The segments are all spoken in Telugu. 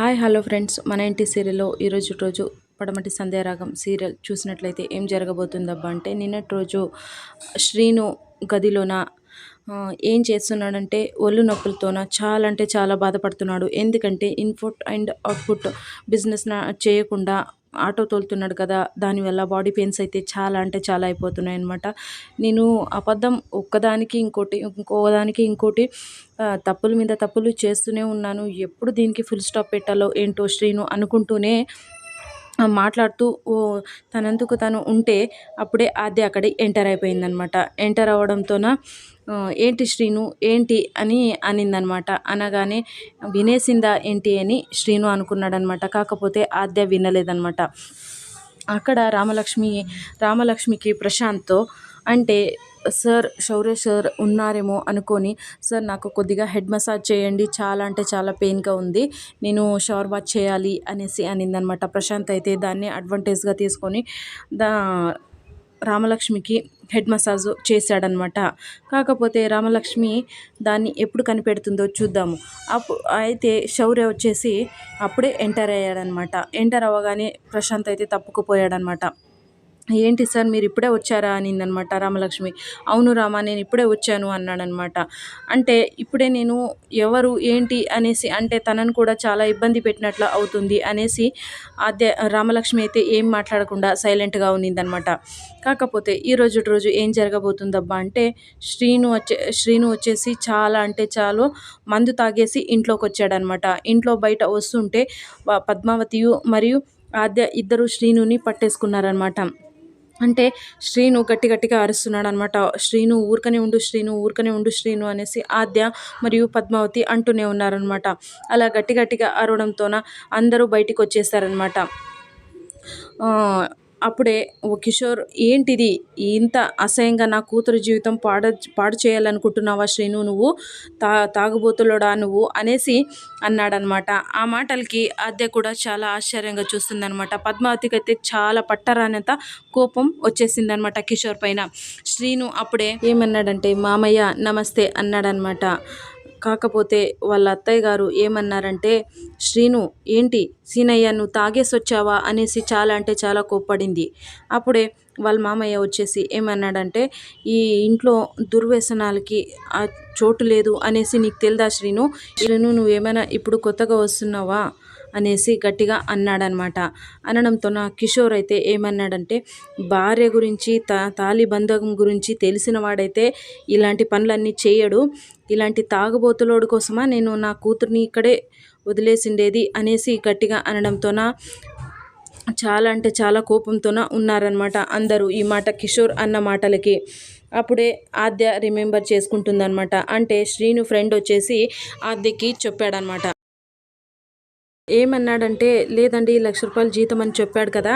Hi hello friends. మన ఇంటి సీరియల్లో ఈరోజు రోజు పడమటి సంధ్యారాగం సీరియల్ చూసినట్లయితే ఏం జరగబోతుందబ్బా అంటే నిన్నటి రోజు శ్రీను గదిలోన ఏం చేస్తున్నాడంటే ఒళ్ళు నొప్పులతోన చాలా అంటే చాలా బాధపడుతున్నాడు. ఎందుకంటే ఇన్పుట్ అండ్ అవుట్పుట్ బిజినెస్ చేయకుండా ఆటో తోలుతున్నాడు కదా దానివల్ల బాడీ పెయిన్స్ అయితే చాలా అంటే చాలా అయిపోతున్నాయి అనమాట నేను అబద్ధం ఒక్కదానికి ఇంకోటి ఇంకోదానికి ఇంకోటి తప్పుల మీద తప్పులు చేస్తూనే ఉన్నాను. ఎప్పుడు దీనికి ఫుల్ స్టాప్ పెట్టాలో ఏంటో శ్రీను అనుకుంటూనే మాట్లాడుతూ ఓ తనందుకు తను ఉంటే అప్పుడే ఆద్య అక్కడ ఎంటర్ అయిపోయిందనమాట. ఎంటర్ అవ్వడంతోన ఏంటి శ్రీను? ఏంటి? అని అనిందనమాట. అనగానే వినేసిందా ఏంటి? అని శ్రీను అనుకున్నాడనమాట. కాకపోతే ఆద్య వినలేదనమాట. అక్కడ రామలక్ష్మి రామలక్ష్మికి ప్రశాంత్తో అంటే సార్ శౌర్య సార్ ఉన్నారేమో అనుకొని సార్ నాకు కొద్దిగా హెడ్ మసాజ్ చేయండి. చాలా అంటే చాలా పెయిన్గా ఉంది. నేను షవర్ బాత్ చేయాలి అనేసి అనిందనమాట. ప్రశాంత్ అయితే దాన్ని అడ్వాంటేజ్గా తీసుకొని దా రామలక్ష్మికి హెడ్ మసాజ్ చేశాడనమాట. కాకపోతే రామలక్ష్మి దాన్ని ఎప్పుడు కనిపెడుతుందో చూద్దాము. అప్పుడు అయితే శౌర్య వచ్చేసి అప్పుడే ఎంటర్ అయ్యాడనమాట. ఎంటర్ అవ్వగానే ప్రశాంత్ అయితే తప్పుకుపోయాడనమాట. ఏంటి సార్ మీరు ఇప్పుడే వచ్చారా అనిందనమాట రామలక్ష్మి. అవును రామా నేను ఇప్పుడే వచ్చాను అన్నాడనమాట. అంటే ఇప్పుడే నేను ఎవరు ఏంటి అనేసి అంటే తనను కూడా చాలా ఇబ్బంది పెట్టినట్లు అవుతుంది అనేసి అదే రామలక్ష్మి అయితే ఏం మాట్లాడకుండా సైలెంట్గా ఉన్నిందనమాట. కాకపోతే ఈ రోజు రోజు ఏం జరగబోతుందబ్బా అంటే శ్రీను వచ్చే శ్రీను వచ్చేసి చాలా అంటే చాలు మందు తాగేసి ఇంట్లోకి వచ్చాడనమాట. ఇంట్లో బయట వస్తుంటే పద్మావతియు మరియు ఆద్య ఇద్దరు శ్రీనుని పట్టేసుకున్నారనమాట. అంటే శ్రీను గట్టి గట్టిగా అరుస్తున్నాడు అనమాట శ్రీను ఊరికనే ఉండు శ్రీను ఊరికనే ఉండు శ్రీను అనేసి ఆద్య మరియు పద్మావతి అంటూనే ఉన్నారనమాట. అలా గట్టి గట్టిగా అరవడంతోన అందరూ బయటికి వచ్చేసారనమాట అప్పుడే ఓ కిషోర్ ఏంటిది? ఇంత అసహ్యంగా నా కూతురు జీవితం పాడ పాడు చేయాలనుకుంటున్నావా శ్రీను? నువ్వు తా తాగుబోతులోడా నువ్వు? అనేసి అన్నాడనమాట. ఆ మాటలకి అద్దె కూడా చాలా ఆశ్చర్యంగా చూస్తుందనమాట. పద్మావతికి అయితే చాలా పట్టరానంత కోపం వచ్చేసిందనమాట కిషోర్ పైన. శ్రీను అప్పుడే ఏమన్నాడంటే మామయ్య నమస్తే అన్నాడనమాట. కాకపోతే వాళ్ళ అత్తయ్య గారు ఏమన్నారంటే శ్రీను ఏంటి? సీనయ్య నువ్వు తాగేసి వచ్చావా అనేసి చాలా అంటే చాలా కోప్పడింది. అప్పుడే వాళ్ళ మామయ్య వచ్చేసి ఏమన్నాడంటే ఈ ఇంట్లో దుర్వ్యసనాలకి ఆ చోటు లేదు అనేసి నీకు తెలుదా శ్రీను? శ్రీను నువ్వేమైనా ఇప్పుడు కొత్తగా వస్తున్నావా? అనేసి గట్టిగా అన్నాడనమాట. అనడంతో నా కిషోర్ అయితే ఏమన్నాడంటే భార్య గురించి తా తాలిబంధకం గురించి తెలిసిన వాడైతే ఇలాంటి పనులన్నీ చేయడు. ఇలాంటి తాగుబోతులోడు కోసమా నేను నా కూతుర్ని ఇక్కడే వదిలేసిండేది అనేసి గట్టిగా అనడంతోన చాలా అంటే చాలా కోపంతోన ఉన్నారనమాట అందరూ ఈ మాట కిషోర్ అన్న మాటలకి. అప్పుడే ఆద్య రిమెంబర్ చేసుకుంటుందన్నమాట అంటే శ్రీను ఫ్రెండ్ వచ్చేసి ఆద్యకి చెప్పాడనమాట. ఏమన్నాడంటే లేదండి లక్ష రూపాయలు జీతం అని చెప్పాడు కదా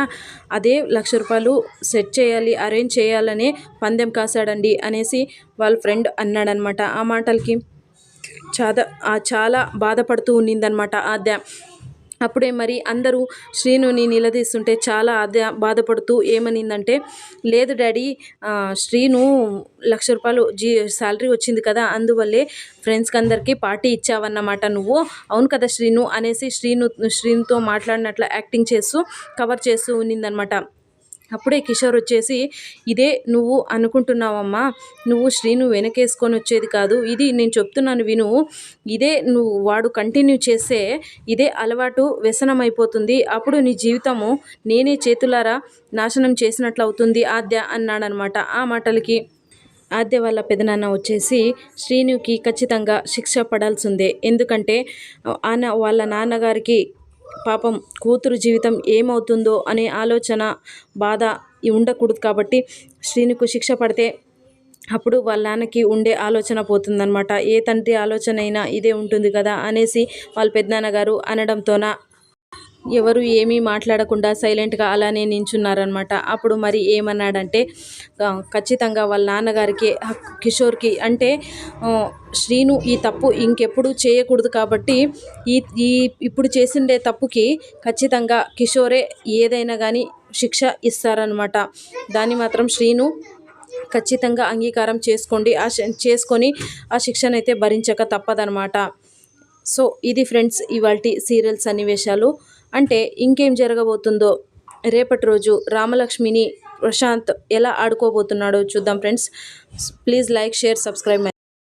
అదే లక్ష రూపాయలు సెట్ చేయాలి అరేంజ్ చేయాలనే పందెం కాశాడండి అనేసి వాళ్ళ ఫ్రెండ్ అన్నాడనమాట. ఆ మాటలకి చాలా చాలా బాధపడుతూ ఉన్నిందనమాట ఆ అప్పుడే మరి అందరూ శ్రీనుని నిలదీస్తుంటే చాలా అదే బాధపడుతూ ఏమనిందంటే లేదు డాడీ శ్రీను లక్ష రూపాయలు జీ శాలరీ వచ్చింది కదా అందువల్లే ఫ్రెండ్స్కి అందరికీ పార్టీ ఇచ్చావన్నమాట నువ్వు. అవును కదా శ్రీను? అనేసి శ్రీను శ్రీనుతో మాట్లాడినట్లు యాక్టింగ్ చేస్తూ కవర్ చేస్తూ ఉన్నిందనమాట అప్పుడే కిషోర్ వచ్చేసి ఇదే నువ్వు అనుకుంటున్నావమ్మా నువ్వు శ్రీను వెనకేసుకొని వచ్చేది కాదు. ఇది నేను చెప్తున్నాను విను. ఇదే నువ్వు వాడు కంటిన్యూ చేస్తే ఇదే అలవాటు వ్యసనం అయిపోతుంది అప్పుడు నీ జీవితము నేనే చేతులారా నాశనం చేసినట్లు అవుతుంది ఆద్య అన్నాడనమాట. ఆ మాటలకి ఆద్య వాళ్ళ పెదనాన్న వచ్చేసి శ్రీనుకి ఖచ్చితంగా శిక్ష పడాల్సిందే. ఎందుకంటే ఆన వాళ్ళ నాన్నగారికి పాపం కూతురు జీవితం ఏమవుతుందో అనే ఆలోచన బాధ ఉండకూడదు కాబట్టి శ్రీనుకు శిక్ష పడితే అప్పుడు వాళ్ళ నాన్నకి ఉండే ఆలోచన పోతుందన్నమాట. ఏ తండ్రి ఆలోచన అయినా ఇదే ఉంటుంది కదా అనేసి వాళ్ళ పెద్దనాన్నగారు అనడంతోన ఎవరు ఏమీ మాట్లాడకుండా సైలెంట్గా అలానే నించున్నారనమాట అప్పుడు మరి ఏమన్నాడంటే ఖచ్చితంగా వాళ్ళ నాన్నగారికి కిషోర్కి అంటే శ్రీను ఈ తప్పు ఇంకెప్పుడు చేయకూడదు కాబట్టి ఈ ఈ ఇప్పుడు చేసిండే తప్పుకి ఖచ్చితంగా కిషోరే ఏదైనా కానీ శిక్ష ఇస్తారనమాట దాన్ని మాత్రం శ్రీను ఖచ్చితంగా అంగీకారం చేసుకోండి. ఆ శ- చేసుకొని ఆ శిక్షను అయితే భరించక తప్పదనమాట సో ఇది ఫ్రెండ్స్ ఇవాళ సీరియల్ సన్నివేశాలు. అంటే ఇంకేం జరగబోతుందో రేపటి రోజు రామలక్ష్మిని ప్రశాంత్ ఎలా ఆడుకోబోతున్నాడో చూద్దాం friends. Please like share subscribe.